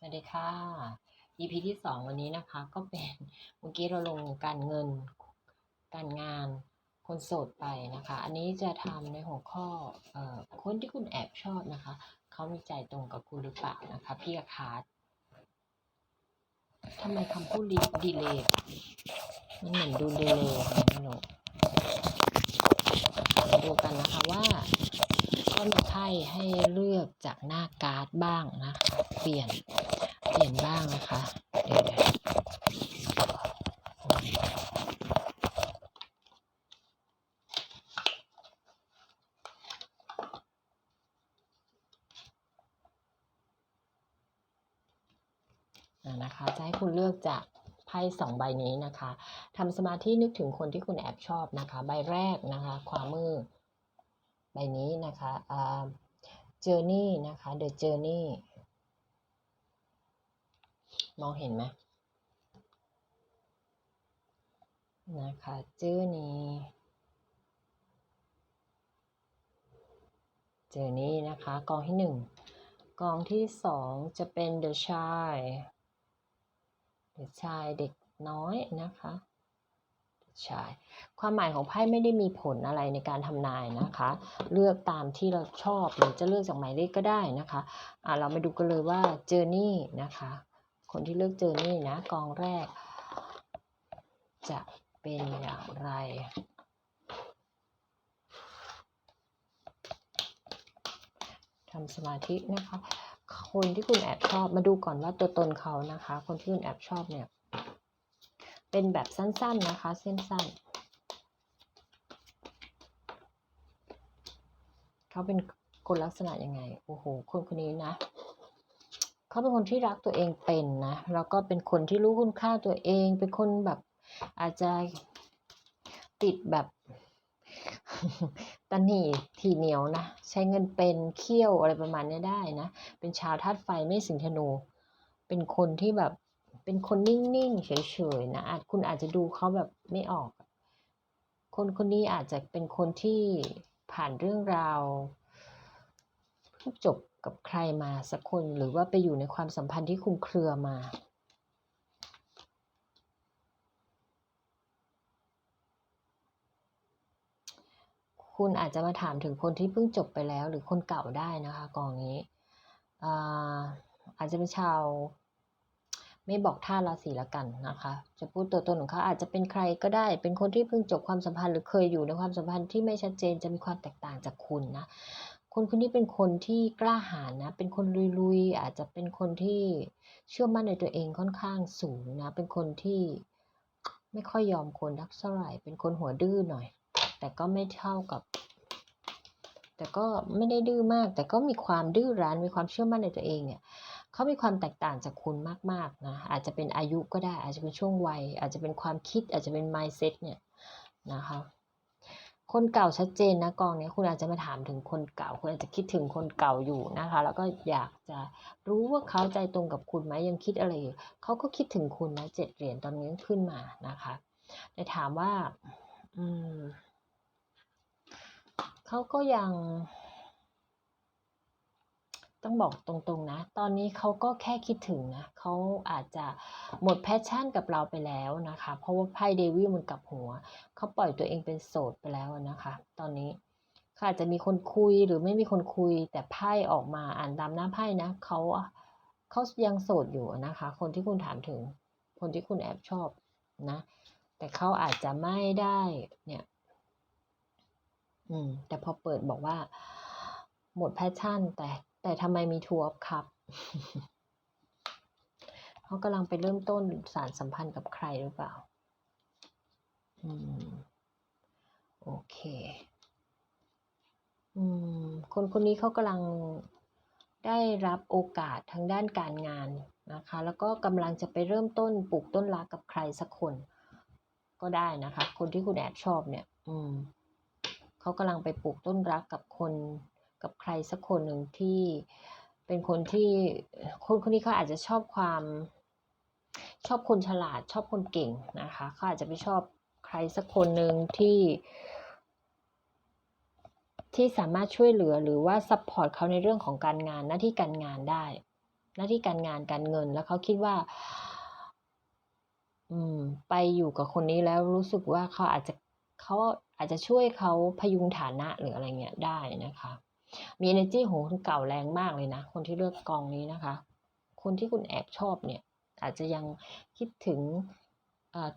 สวัสดีค่ะ EP ที่สองวันนี้นะคะก็เป็นเมื่อกี้เราลงการเงินการงานคนโสดไปนะคะ อันนี้จะทำในหัวข้อเอ่อคนที่คุณแอบชอบนะคะ เขามีใจตรงกับคุณหรือเปล่านะคะพี่กับคาร์ทำไมคำพูดดีดีเลยมันเหมือนดูดีเลยไม่รู้ดูกันนะคะว่า ก็มีไพ่ให้เลือกจากหน้าการ์ดบ้างนะคะ เปลี่ยน เปลี่ยนบ้างนะคะ เดี๋ยวนะคะจะให้คุณเลือกจากไพ่สองใบนี้นะคะทำสมาธินึกถึงคนที่คุณแอบชอบนะคะ ใบแรกนะคะขวามมือ ใบนี้นะคะอ่า journey นะคะ the journey มองเห็นไหมนะคะ journey journey นะคะ กองที่หนึ่งกองที่สองจะเป็น the child the child เด็กน้อยนะคะ ใช่ความหมายของไพ่ไม่ได้มีผลอะไรในการทำนายนะคะ เลือกตามที่เราชอบหรือจะเลือกจากหมายเลขก็ได้นะคะะเรามาดูกันเลยว่า Journey นะคะ คนที่เลือก Journey นะกองแรก จะเป็นอย่างไรทำสมาธินะคะ คนที่คุณแอบชอบมาดูก่อนว่าตัวตนเขานะคะ คนที่คุณแอบชอบเนี่ย เป็นแบบสั้นๆนะคะ เส้นสั้น เขาเป็นคนลักษณะยังไง โอ้โห คนคนนี้นะ เขาเป็นคนที่รักตัวเองเป็นนะ แล้วก็เป็นคนที่รู้คุณค่าตัวเอง เป็นคนแบบอาจจะติดแบบตันหนีทีเหนียวนะ ใช้เงินเป็นเคี่ยวอะไรประมาณนี้ได้นะ เป็นชาวธาตุไฟไม่สิงธนู เป็นคนที่แบบ เป็นคนนิ่งๆ เฉยๆนะอาจคุณอาจจะดูเขาแบบไม่ออก คนคนนี้อาจจะเป็นคนที่ผ่านเรื่องราวเพิ่งจบกับใครมาสักคนหรือว่าไปอยู่ในความสัมพันธ์ที่คุมเครือมาคุณอาจจะมาถามถึงคนที่เพิ่งจบไปแล้ว หรือคนเก่าได้นะคะกองนี้อาอาจจะเป็นชาว ไม่บอกท่าราศีละกันนะคะ จะพูดตัวตนของเขาอาจจะเป็นใครก็ได้ เป็นคนที่เพิ่งจบความสัมพันธ์หรือเคยอยู่ในความสัมพันธ์ที่ไม่ชัดเจนจะมีความแตกต่างจากคุณนะ คนคนนี้เป็นคนที่กล้าหาญนะ เป็นคนลุยๆ อาจจะเป็นคนที่เชื่อมั่นในตัวเองค่อนข้างสูงนะ เป็นคนที่ไม่ค่อยยอมคนรักเท่าไหร่ เป็นคนหัวดื้อหน่อย แต่ก็ไม่เท่ากับ แต่ก็ไม่ได้ดื้อมาก แต่ก็มีความดื้อรั้น มีความเชื่อมั่นในตัวเองเนี่ย เขามีความแตกต่างจากคุณมากๆนะอาจจะเป็นอายุก็ได้ อาจจะเป็นช่วงวัย อาจจะเป็นความคิดอาจจะเป็น mindset เนี่ยนะคะคนเก่าชัดเจนนะกองเนี้ยคุณอาจจะมาถามถึงคนเก่า คุณอาจจะคิดถึงคนเก่าอยู่นะคะ แล้วก็อยากจะรู้ว่าเขาใจตรงกับคุณไหมยังคิดอะไรอยู่เขาก็คิดถึงคุณนะเจ็ดเหรียญตอนนี้ขึ้นมานะคะแต่ถามว่า อืมเขาก็ยัง ต้องบอกตรงๆนะ ตอนนี้เขาก็แค่คิดถึงนะเขาอาจจะหมดแพชชั่นกับเราไปแล้วนะคะ เพราะว่าไพ่เดวิลมันกลับหัว เขาปล่อยตัวเองเป็นโสดไปแล้วนะคะ ตอนนี้เขาอาจจะมีคนคุยหรือไม่มีคนคุย แต่ไพ่ออกมาอ่านตามหน้าไพ่นะเขาเขายังโสดอยู่นะคะ คนที่คุณถามถึง คนที่คุณแอบชอบนะ แต่เขาอาจจะไม่ได้เนี่ย อืม แต่พอเปิดบอกว่า หมดแพชชั่นแต่ แต่ทำไมมีทัวร์ครับเขากำลังไปเริ่มต้นสารสัมพันธ์กับใครหรือเปล่า อืม โอเค อืม คนคนนี้เขากำลังได้รับโอกาสทางด้านการงานนะคะ แล้วก็กำลังจะไปเริ่มต้นปลูกต้นรักกับใครสักคน ก็ได้นะคะ คนที่คุณแอบชอบเนี่ย อืมเขากำลังไปปลูกต้นรักกับคน กับใครสักคนหนึ่งที่เป็นคนที่คนคนนี้เขาอาจจะชอบความชอบคนฉลาดชอบคนเก่งนะคะเขาอาจจะไปชอบใครสักคนหนึ่งที่ที่สามารถช่วยเหลือหรือว่าซัพพอร์ตเขาในเรื่องของการงานหน้าที่การงานได้ หน้าที่การงานการเงินแล้วเขาคิดว่า อืม ไปอยู่กับคนนี้แล้วรู้สึกว่าเขาอาจจะเขาอาจจะช่วยเขาพยุงฐานะหรืออะไรเงี้ยได้นะคะ มี energy ของคนเก่าแรงมากเลยนะ คนที่เลือกกองนี้นะคะ คนที่คุณแอบชอบเนี่ย อาจจะยังคิดถึง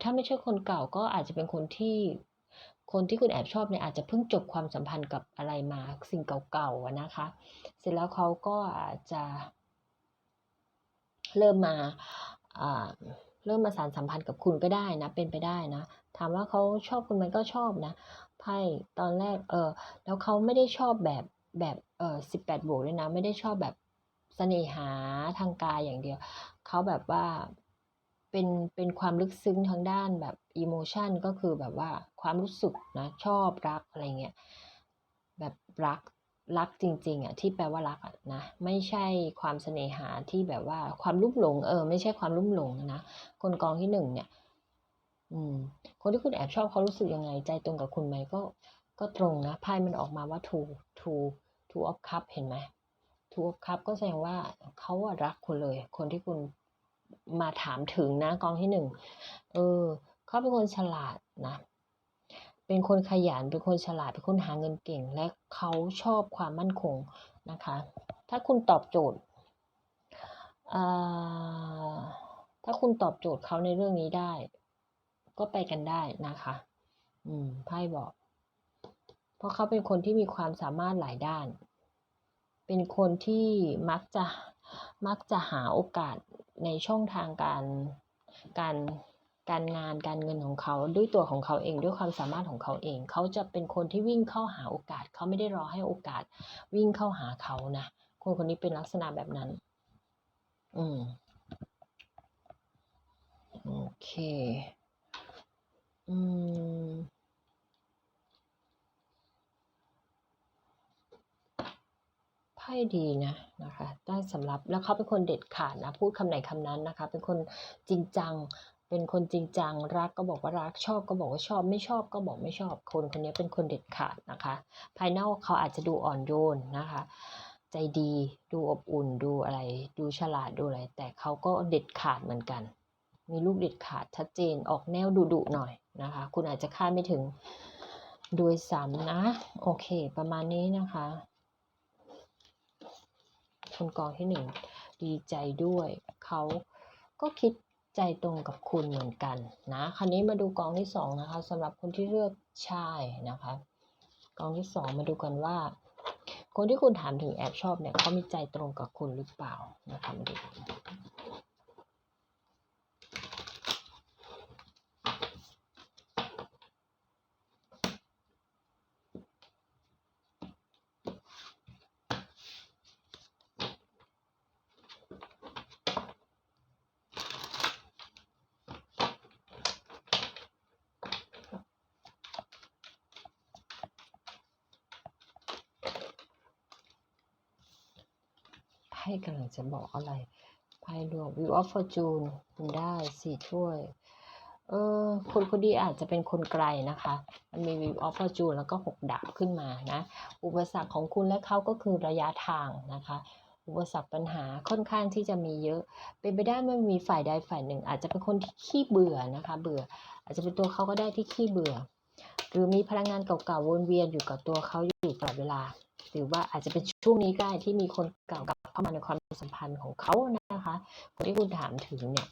ถ้าไม่ใช่คนเก่าก็อาจจะเป็นคนที่คนที่คุณแอบชอบเนี่ยอาจจะเพิ่งจบความสัมพันธ์กับอะไรมาสิ่งเก่าๆนะคะ เสร็จแล้วเขาก็อาจจะเริ่มมาเริ่มมาสานสัมพันธ์กับคุณก็ได้นะ เป็นไปได้นะ ถามว่าเขาชอบคุณไหมก็ชอบนะไพ่ตอนแรกเออแล้วเขาไม่ได้ชอบแบบ แบบเออสิบแปดบวกด้วยนะ ไม่ได้ชอบแบบเสน่หาทางกายอย่างเดียว เขาแบบว่าเป็นเป็นความลึกซึ้งทางด้านแบบอิโมชันก็คือแบบว่าความรู้สึกนะชอบรักอะไรเงี้ยแบบรักรักจริงๆอะที่แปลว่ารักอะนะไม่ใช่ความเสน่หาที่แบบว่าความลุ่มหลงเออไม่ใช่ความลุ่มหลงนะคนกองที่หนึ่งเนี่ย อืม คนที่คุณแอบชอบเขารู้สึกยังไง ใจตรงกับคุณไหมก็ ก็ตรงนะไพ่มันออกมาว่า two two two of cup เห็นไหม two of cup ก็แสดงว่าเขารักคุณเลย คนที่คุณมาถามถึงนะกองที่หนึ่งเออเขาเป็นคนฉลาดนะ เป็นคนขยัน เป็นคนฉลาด เป็นคนหาเงินเก่ง และเขาชอบความมั่นคงนะคะ ถ้าคุณตอบโจทย์ถ้าคุณตอบโจทย์เขาในเรื่องนี้ได้ ก็ไปกันได้นะคะ อืมไพ่บอก เพราะเขาเป็นคนที่มีความสามารถหลายด้าน เป็นคนที่มักจะมักจะหาโอกาสในช่องทางการการการงานการเงินของเขาด้วยตัวของเขาเองด้วยความสามารถของเขาเอง เขาจะเป็นคนที่วิ่งเข้าหาโอกาส เขาไม่ได้รอให้โอกาส วิ่งเข้าหาเขานะคนคนนี้เป็นลักษณะแบบนั้น อืมโอเค อืม ไพ่ดีนะนะคะได้สำหรับแล้วเขาเป็นคนเด็ดขาดนะพูดคำไหนคำนั้นนะคะ เป็นคนจริงจัง เป็นคนจริงจัง รักก็บอกว่ารักชอบก็บอกว่าชอบ ไม่ชอบก็บอกไม่ชอบ คนคนนี้เป็นคนเด็ดขาดนะคะ ภายนอกเขาอาจจะดูอ่อนโยนนะคะ ใจดีดูอบอุ่นดูอะไร ดูฉลาดดูอะไร แต่เขาก็เด็ดขาดเหมือนกัน มีลูกเด็ดขาดชัดเจนออกแนวดุดุหน่อยนะคะ คุณอาจจะคาดไม่ถึงโดยซ้ำนะ โอเค ประมาณนี้นะคะ คนกองที่หนึ่งดีใจด้วยเขาก็คิดใจตรงกับคุณเหมือนกันนะคราวนี้มาดูกองที่สองนะคะสำหรับคนที่เลือกชายนะคะกองที่สองมาดูกันว่า คนที่คุณถามถึงแอบชอบเนี่ยเขามีใจตรงกับคุณหรือเปล่านะคะมาดู ไพ่กำลังจะบอกอะไรไพ่ดวง View of Fortune คุณได้สี่ถ้วย เออคนคนนี้อาจจะเป็นคนไกลนะคะ มันมี View of Fortune แล้วก็หกดาบขึ้นมานะ อุปสรรคของคุณและเขาก็คือระยะทางนะคะอุปสรรคปัญหาค่อนข้างที่จะมีเยอะ เป็นไปได้ไม่มีฝ่ายใดฝ่ายหนึ่ง อาจจะเป็นคนที่ขี้เบื่อนะคะ เบื่อ อาจจะเป็นตัวเขาก็ได้ที่ขี้เบื่อ หรือมีพลังงานเก่าๆวนเวียนอยู่กับตัวเขาอยู่ตลอดเวลา หรือว่าอาจจะเป็นช่วงนี้ก็ได้ที่มีคนเก่ากับ เข้ามาในความสัมพันธ์ของเขานะคะ คนที่คุณถามถึงเนี่ย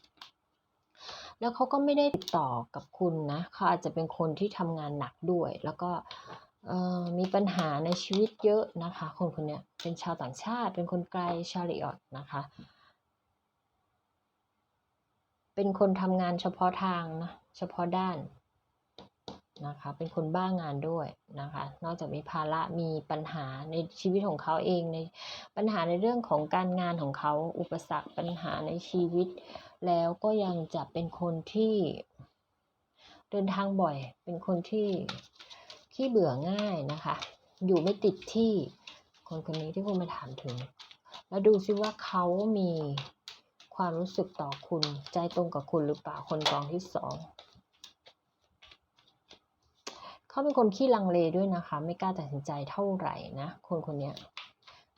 แล้วเขาก็ไม่ได้ติดต่อกับคุณนะเขาอาจจะเป็นคนที่ทำงานหนักด้วย แล้วก็มีปัญหาในชีวิตเยอะนะคะ คนคนนี้เป็นชาวต่างชาติ เป็นคนไกลชาริออตนะคะ เป็นคนทำงานเฉพาะทางนะ เฉพาะด้าน นะคะ เป็นคนบ้างานด้วยนะคะ นอกจากมีภาระมีปัญหาในชีวิตของเขาเองในปัญหาในเรื่องของการงานของเขาอุปสรรคปัญหาในชีวิต แล้วก็ยังจะเป็นคนที่เดินทางบ่อย เป็นคนที่ขี้เบื่อง่ายนะคะ อยู่ไม่ติดที่คนคนนี้ที่คุณมาถามถึง แล้วดูซิว่าเขามีความรู้สึกต่อคุณใจตรงกับคุณหรือเปล่าคนกองที่สอง เขาเป็นคนขี้ลังเลด้วยนะคะ ไม่กล้าตัดสินใจเท่าไหร่นะ คนคนนี้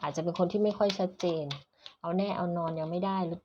อาจจะเป็นคนที่ไม่ค่อยชัดเจน เอาแน่เอานอนยังไม่ได้หรือเปล่า